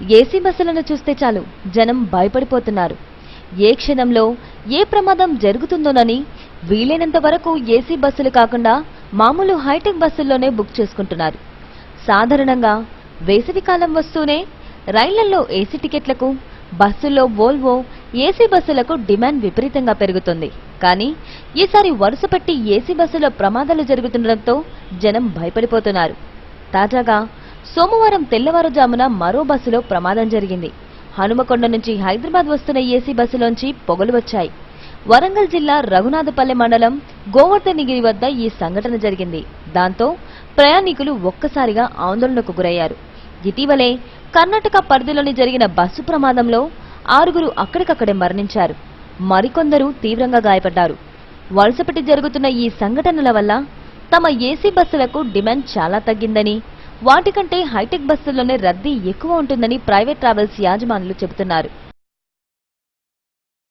AC బస్సులను చూస్తే చాలు జనం భయపడిపోతున్నారు. ఏ క్షణంలో ఏ ప్రమాదం జరుగుతుందోనని వీలైనంత వరకు ఏసీ బస్సులు కాకుండా మామూలు హైటెక్ బస్సుల్లోనే బుక్ చేసుకుంటున్నారు. సాధారణంగా వేసవికాలం వస్తూనే రైళ్ళలో ఏసీ టికెట్లకు బస్సుల్లో వోల్వో ఏసీ బస్సులకు డిమాండ్ విపరీతంగా పెరుగుతుంది. కానీ ఈసారి వరుస పెట్టి ఏసీ బస్సులో ప్రమాదాలు జరుగుతుండటంతో జనం భయపడిపోతున్నారు. తాజాగా సోమవారం తెల్లవారుజామున మరో బస్సులో ప్రమాదం జరిగింది. హనుమకొండ నుంచి హైదరాబాద్ వస్తున్న ఏసీ బస్సులోంచి పొగలు వచ్చాయి. వరంగల్ జిల్లా రఘునాథపల్లె మండలం గోవర్ధనగిరి వద్ద ఈ సంఘటన జరిగింది. దాంతో ప్రయాణికులు ఒక్కసారిగా ఆందోళనకు గురయ్యారు. ఇటీవలే కర్ణాటక పరిధిలోని జరిగిన బస్సు ప్రమాదంలో ఆరుగురు అక్కడికక్కడే మరణించారు. మరికొందరు తీవ్రంగా గాయపడ్డారు. వలసపెట్టి జరుగుతున్న ఈ సంఘటనల వల్ల తమ ఏసీ బస్సులకు డిమాండ్ చాలా తగ్గిందని వాటికంటే హైటెక్ బస్సుల్లోనే రద్దీ ఎక్కువ ఉంటుందని ప్రైవేట్ ట్రావెల్స్ యాజమానులు చెబుతున్నారు.